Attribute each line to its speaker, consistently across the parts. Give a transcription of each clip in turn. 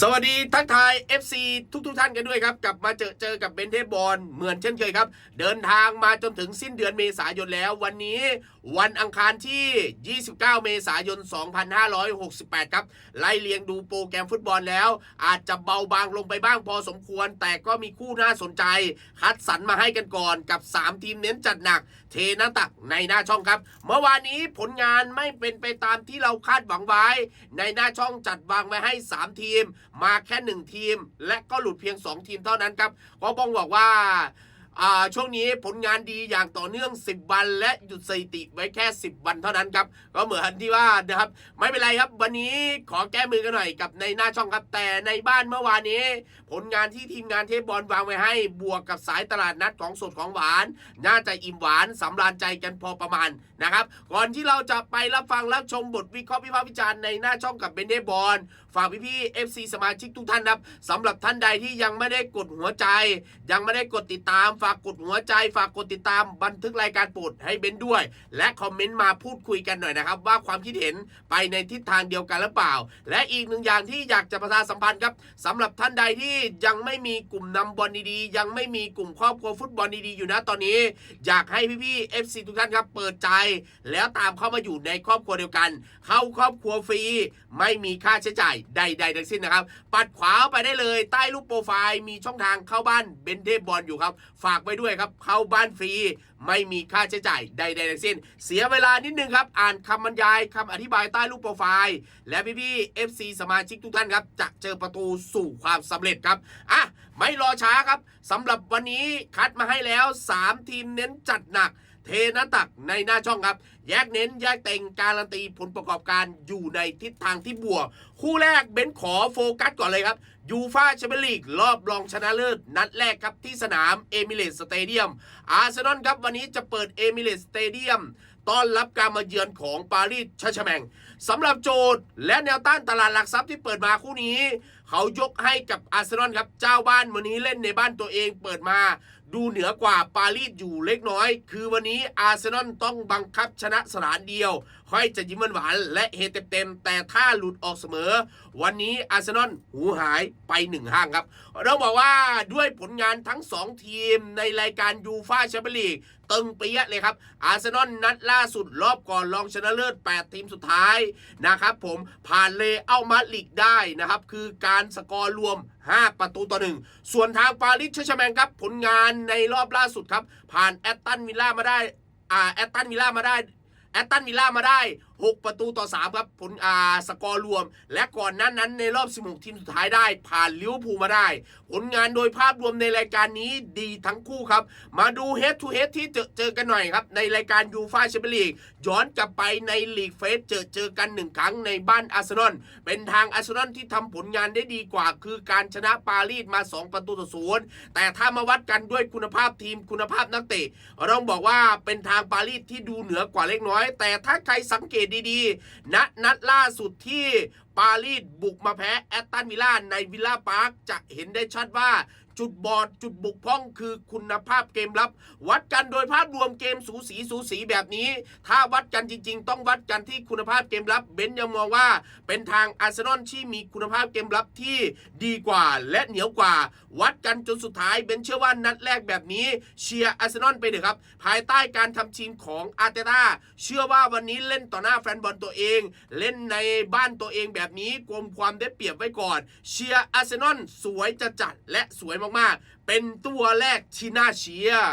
Speaker 1: สวัสดีทักทาย FC ทุกทุกท่านกันด้วยครับ กลับมาเจอเจอกับเบนเทบอลเหมือนเช่นเคยครับ เดินทางมาจนถึงสิ้นเดือนเมษายนแล้ว วันนี้ วันอังคารที่ 29 เมษายน 2568 ครับ ไล่เลียงดูโปรแกรมฟุตบอลแล้ว อาจจะเบาบางลงไปบ้างพอสมควร แต่ก็มีคู่น่าสนใจ คัดสรรมาให้กันก่อนกับ 3 ทีมเน้นจัดหนัก เทน้าตักในหน้าช่องครับ เมื่อวานนี้ผลงานไม่เป็นไปตามที่เราคาดหวังไว้ ในหน้าช่องจัดวางไว้ให้ 3 ทีม มาแค่ 1 ทีม และก็หลุดเพียง 2 ทีมเท่านั้นครับก็บ้องบอกว่า ช่วงนี้ผลงานดีอย่างต่อเนื่อง 10 วัน และหยุดสถิติไว้แค่ 10 วันเท่านั้นครับ ก็เหมือนที่ว่านะครับ ไม่เป็นไรครับ วันนี้ขอแก้มือกันหน่อยกับในหน้าช่องครับ แต่ในบ้านเมื่อวานนี้ ผลงานที่ทีมงานเทพบอลวางไว้ให้ บวกกับสายตลาดนัดของสดของหวาน น่าจะอิ่มหวานสำราญใจกันพอประมาณนะครับ ก่อนที่เราจะไปรับฟังรับชมบทวิเคราะห์วิพากษ์วิจารณ์ในหน้าช่องกับเบนเดบอลฝากพี่ๆ FC สมาชิกทุกท่านครับสำหรับท่านใดที่ยังไม่ได้กดหัวใจ ยังไม่ได้กดติดตามฝากกดหัวใจ ฝากกดติดตามบันทึกรายการโปรดให้เบนด้วย และคอมเมนต์มาพูดคุยกันหน่อยนะครับว่าความคิดเห็นไปในทิศทางเดียวกันหรือเปล่า และอีกหนึ่งอย่างที่อยากจะประชาสัมพันธ์ครับสำหรับท่านใดที่ยังไม่มีกลุ่มนำบอลดีๆ ยังไม่มีกลุ่มครอบครัวฟุตบอลดีๆอยู่นะตอนนี้ อยากให้พี่ๆ FC ทุกท่านครับเปิดใจ แล้วตามเข้ามาอยู่ในครอบครัวเดียวกัน เข้าครอบครัวฟรีไม่มีค่าใช้จ่ายใด ๆ ทั้งสิ้นนะครับ ปัดขวาไปได้เลยใต้รูปโปรไฟล์มีช่องทางเข้าบ้านเบนเทบอลอยู่ครับฝากไว้ด้วยครับ เข้าบ้านฟรี ไม่มีค่าใช้จ่ายใดๆทั้งสิ้น เสียเวลานิดนึงครับ อ่านคำบรรยายคำอธิบายใต้รูปโปรไฟล์ และพี่ๆ FC สมาชิกทุกท่านครับ จะเจอประตูสู่ความสำเร็จครับ อะ ไม่รอช้าครับสำหรับวันนี้คัดมาให้แล้ว 3 ทีมเน้นจัดหนัก เทนตักในหน้าช่องครับ แยกเน้นแยกเต็งการันตีผลประกอบการอยู่ในทิศทางที่บวก คู่แรกเบนขอโฟกัสก่อนเลยครับยูฟาแชมเปี้ยนลีกรอบรองชนะเลิศนัดแรกครับที่สนามเอมิเรตสเตเดียมอาร์เซนอลครับวันนี้จะเปิดเอมิเรตสเตเดียมต้อนรับการมาเยือนของปารีสชร์แชแมงสำหรับโจทย์และแนวต้านตลาดหลักทรัพย์ที่เปิดมาคู่นี้ เขายกให้กับอาร์เซนอลครับเจ้าบ้านวันนี้เล่นในบ้านตัวเองเปิดมา ดูเหนือกว่าปารีสอยู่เล็กน้อย คือวันนี้อาร์เซนอลต้องบังคับชนะสนามเดียว ค่อยจะยิ้มหวานและเฮเต็มๆแต่ถ้าหลุดออกเสมอ วันนี้อาร์เซนอลหูหายไปหนึ่งห้างครับ เราบอกว่าด้วยผลงานทั้ง 2 ทีมในรายการยูฟาแชมเปี้ยนลีก ตึงเปียะเลยครับ อาร์เซนอลนัดล่าสุดรอบก่อนรองชนะเลิศ 8 ทีมสุดท้ายนะครับผมผ่านเลเอามาลิกได้นะครับ คือการสกอร์รวม 5 ประตูต่อหนึ่งส่วนทางปารีสเชชแมงครับ ผลงานในรอบล่าสุดครับ ผ่านแอตตันวิลล่ามาได้อ่าแอตตันวิลล่ามาได้แอตตันวิลล่ามาได้6 ประตูต่อ 3 ครับผลอ่าสกอร์รวม และก่อนนั้นนั้นในรอบ 16 ทีมสุดท้ายได้ ผ่านลิเวอร์พูลมาได้ ผลงานโดยภาพรวมในรายการนี้ดีทั้งคู่ครับ มาดูเฮดทูเฮดที่เจอเจอกันหน่อยครับ ในรายการยูฟาแชมเปี้ยนลีกย้อนกลับไปในลีกเฟสเจอเจอกันหนึ่งครั้งในบ้านอาร์เซนอลเป็นทางอาร์เซนอลที่ทำผลงานได้ดีกว่า คือการชนะปารีสมา 2 ประตูต่อศูนย์แต่ถ้ามาวัดกันด้วยคุณภาพทีมคุณภาพนักเตะต้องบอกว่าเป็นทางปารีสที่ดูเหนือกว่าเล็กน้อย แต่ถ้าใครสังเกตดีๆณนัดล่าสุดที่ปารีสบุกมาแพ้แอตตันวิลล่าในวิลล่าพาร์คจะเห็นได้ชัดว่า จุดบอดจุดบุกพร่องคือคุณภาพเกมรับ วัดกันโดยภาพรวมเกมสูสีสูสีแบบนี้ ถ้าวัดกันจริง ๆ ต้องวัดกันที่คุณภาพเกมรับเบนยังมองว่า เป็นทางอาร์เซนอลที่มีคุณภาพเกมรับที่ดีกว่าและเหนียวกว่า วัดกันจนสุดท้ายเบนเชื่อว่านัดแรกแบบนี้เชียร์อาร์เซนอลไปเถอะครับ ภายใต้การทำทีมของอาร์เตต้าเชื่อว่าวันนี้เล่นต่อหน้าแฟนบอลตัวเอง เล่นในบ้านตัวเองแบบนี้กลมความได้เปรียบไว้ก่อน เชียร์อาร์เซนอลสวยจะจัดและสวยมากๆ เป็นตัวแรกที่น่าเชียร์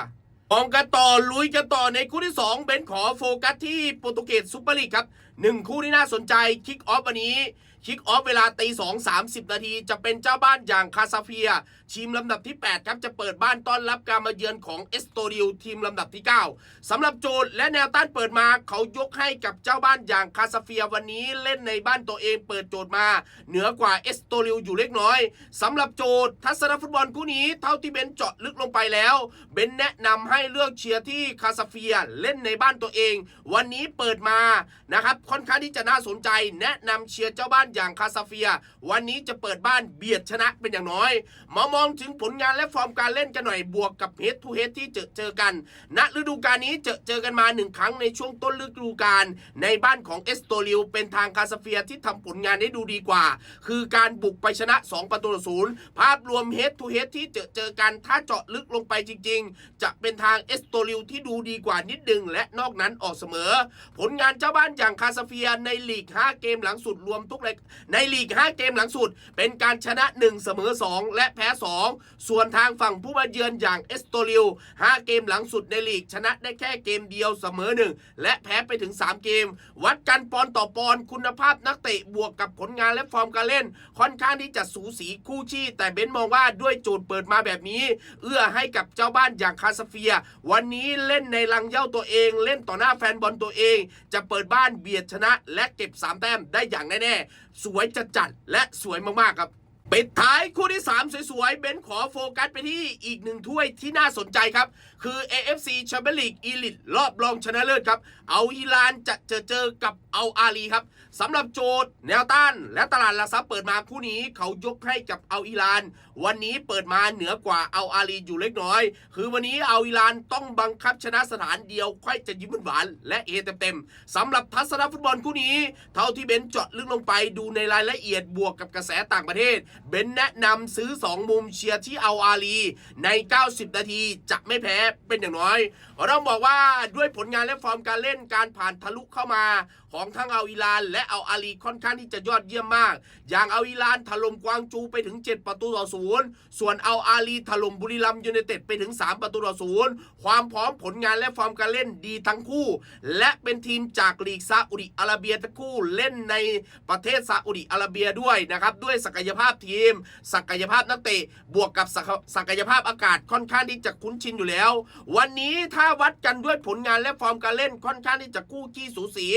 Speaker 1: มองกันต่อลุยกันต่อในคู่ที่ 2 เบนขอโฟกัสที่โปรตุเกสซุปเปอร์ลีกครับหนึ่งคู่ที่น่าสนใจคิกออฟวันนี้คิกออฟเวลาตีสองสามสิบนาทีจะเป็นเจ้าบ้านอย่างคาซาเฟีย ทีมลำดับที่ 8 ครับ จะเปิดบ้านต้อนรับการมาเยือนของเอสโตริลทีมลำดับที่ 9สำหรับโจทย์และแนวต้านเปิดมาเขายกให้กับเจ้าบ้านอย่างคาซาเฟียวันนี้เล่นในบ้านตัวเองเปิดโจทย์มา เหนือกว่าเอสโตริลอยู่เล็กน้อยสำหรับโจทย์ทัศนฟุตบอลคู่นี้เท่าที่เบนเจาะลึกลงไปแล้วเบนแนะนำให้เลือกเชียร์ที่คาซาเฟียเล่นในบ้านตัวเอง วันนี้เปิดมานะครับค่อนข้างที่จะน่าสนใจ แนะนำเชียร์เจ้าบ้านอย่างคาซาเฟีย วันนี้จะเปิดบ้านเบียดชนะเป็นอย่างน้อยมามอองถึงผลงานและฟอร์มการเล่นกันหน่อยบวกกับเฮดทูเฮดที่เจอเจอกันณฤดูกาลนี้เจอเจอกันมาหนึ่งครั้งในช่วงต้นฤดูกาลในบ้านของเอสโตริวเป็นทางคาซาเฟียที่ทำผลงานได้ดูดีกว่า คือการบุกไปชนะ 2 ประตูต่อศูนย์ภาพรวมเฮดทูเฮดที่เจอเจอกันถ้าเจาะลึกลงไปจริง ๆ จะเป็นทางเอสโตริวที่ดูดีกว่านิดนึงและนอกนั้นออกเสมอ ผลงานเจ้าบ้านอย่างคาซาเฟียในลีก 5 เกมหลังสุดรวมทุกในลีก 5 เกมหลังสุด เป็นการชนะ 1 เสมอ 2 และแพ้ 2ส่วนทางฝั่งผู้มาเยือนอย่างเอสโตริว5เกมหลังสุดในลีก ชนะได้แค่เกมเดียวเสมอ 1 และแพ้ไปถึง 3 เกม วัดกันปอนต่อปอนคุณภาพนักเตะบวกกับผลงานและฟอร์มการเล่น ค่อนข้างที่จะสูสีคู่ชี้แต่เบนซ์มองว่าด้วยโจทย์เปิดมาแบบนี้ เอื้อให้กับเจ้าบ้านอย่างคาซาเฟีย วันนี้เล่นในรังเย้าตัวเอง เล่นต่อหน้าแฟนบอลตัวเอง จะเปิดบ้านเบียดชนะ และเก็บ3แต้มได้อย่างแน่ๆสวยจัดจัดและสวยมากๆครับปิดท้ายคู่ที่ 3สวยๆ เบนขอโฟกัสไปที่อีกหนึ่งถ้วยที่น่าสนใจครับ คือ AFC Champions League Elite รอบรองชนะเลิศครับ เอาฮิลานจะเจอเจอกับเอาอาลีครับสำหรับโจทย์แนวต้านและตลาดหลักทรัพย์เปิดมาคู่นี้เขายกให้กับเอาอิราน วันนี้เปิดมาเหนือกว่าเอาอาลีอยู่เล็กน้อย คือวันนี้เอาอิรานต้องบังคับชนะสถานเดียวค่อยจะยิ้มหวานและเอเต็มๆสำหรับทัศนฟุตบอลคู่นี้ เท่าที่เบนเจาะลึกลงไปดูในรายละเอียดบวกกับกระแสต่างประเทศ เบนแนะนำซื้อ2 มุมเชียร์ที่เอาอาลีใน 90 นาทีจะไม่แพ้เป็นอย่างน้อย เราบอกว่าด้วยผลงานและฟอร์มการเล่นการผ่านทะลุเข้ามา ของทั้งเอาอิราน และเอาอาลีค่อนข้างที่จะยอดเยี่ยมมาก อย่างเอาอิรานถล่มกวางจูไปถึง 7 ประตูต่อศูนย์ส่วนเอาอาลีถล่มบุรีรัมย์ยูไนเต็ดไปถึง 3 ประตูต่อศูนย์ความพร้อมผลงานและฟอร์มการเล่นดีทั้งคู่ และเป็นทีมจากลีกซาอุดิอาระเบียทั้งคู่เล่นในประเทศซาอุดิอาระเบียด้วยนะครับด้วยศักยภาพทีม ศักยภาพนักเตะบวกกับศักยภาพอากาศค่อนข้างที่จะคุ้นชินอยู่แล้ว วันนี้ถ้าวัดกันด้วยผลงานและฟอร์มการเล่นค่อนข้างที่จะคู่ขี้สูสี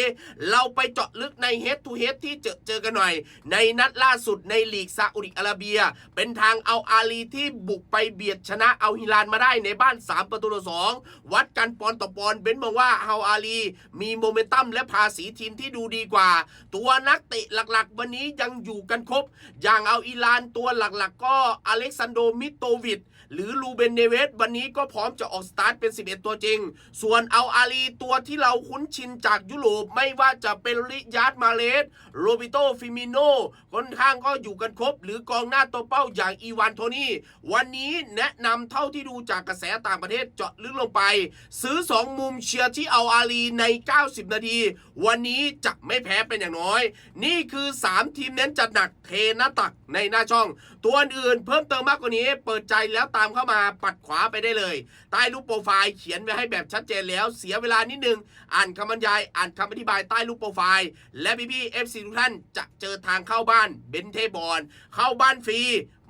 Speaker 1: เราไปเจาะลึกใน head to head ที่เจอเจอกันหน่อย ในนัดล่าสุดในลีกซาอุดิอาระเบีย เป็นทางเอาอาลีที่บุกไปเบียดชนะเอาฮิลานมาได้ในบ้าน 3 ประตูต่อสองวัดกันปอนต่อปอนเบนมองว่าเอาอาลี มีโมเมนตัมและภาษีทีมที่ดูดีกว่า ตัวนักเตะหลักๆ วันนี้ยังอยู่กันครบ อย่างเอาอิรานตัวหลักๆก็อเล็กซานโดมิโตวิด หรือลูเบนเนเวสวันนี้ก็พร้อมจะออกสตาร์ทเป็น 11 ตัวจริง ส่วนเอาอาลีตัวที่เราคุ้นชินจากยุโรปไม่ว่าจะเป็นริยาร์ดมาเลสโรบิโตฟิมิโนค่อนข้างก็อยู่กันครบ หรือกองหน้าตัวเป้าอย่างอีวานโทนี่ วันนี้แนะนำเท่าที่ดูจากกระแสต่างประเทศเจาะลึกลงไป ซื้อ 2 มุมเชียร์ที่เอาอาลีใน 90 นาที วันนี้จะไม่แพ้เป็นอย่างน้อย นี่คือ 3 ทีมเน้นจัดหนักเทหน้าตักในหน้าช่อง ตัวอื่นเพิ่มเติมมากกว่านี้เปิดใจแล้วตามเข้ามาปัดขวาไปได้เลย ใต้รูปโปรไฟล์เขียนไว้ให้แบบชัดเจนแล้ว เสียเวลานิดนึง อ่านคำบรรยาย อ่านคำอธิบายใต้รูปโปรไฟล์ และพี่ๆ FC ทุกท่านจะเจอทางเข้าบ้านเบนเทบอลเข้าบ้านฟรี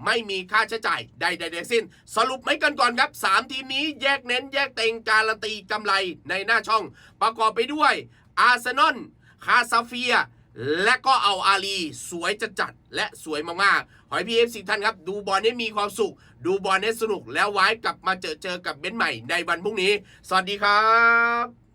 Speaker 1: ไม่มีค่าใช้จ่ายใดๆทั้งสิ้น สรุปไม่กันก่อนครับ 3 ทีมนี้แยกเน้นแยกเต็งการันตีกำไรในหน้าช่อง ประกอบไปด้วยอาร์เซนอลคาซาเฟีย และก็เอาอาลีสวยจัดจัดและสวยมากๆ ขอให้พี่เอฟซีท่านครับ ดูบอลให้มีความสุข ดูบอลให้สนุกแล้วไว้กลับมาเจอเจอกับเบนใหม่ในวันพรุ่งนี้ สวัสดีครับ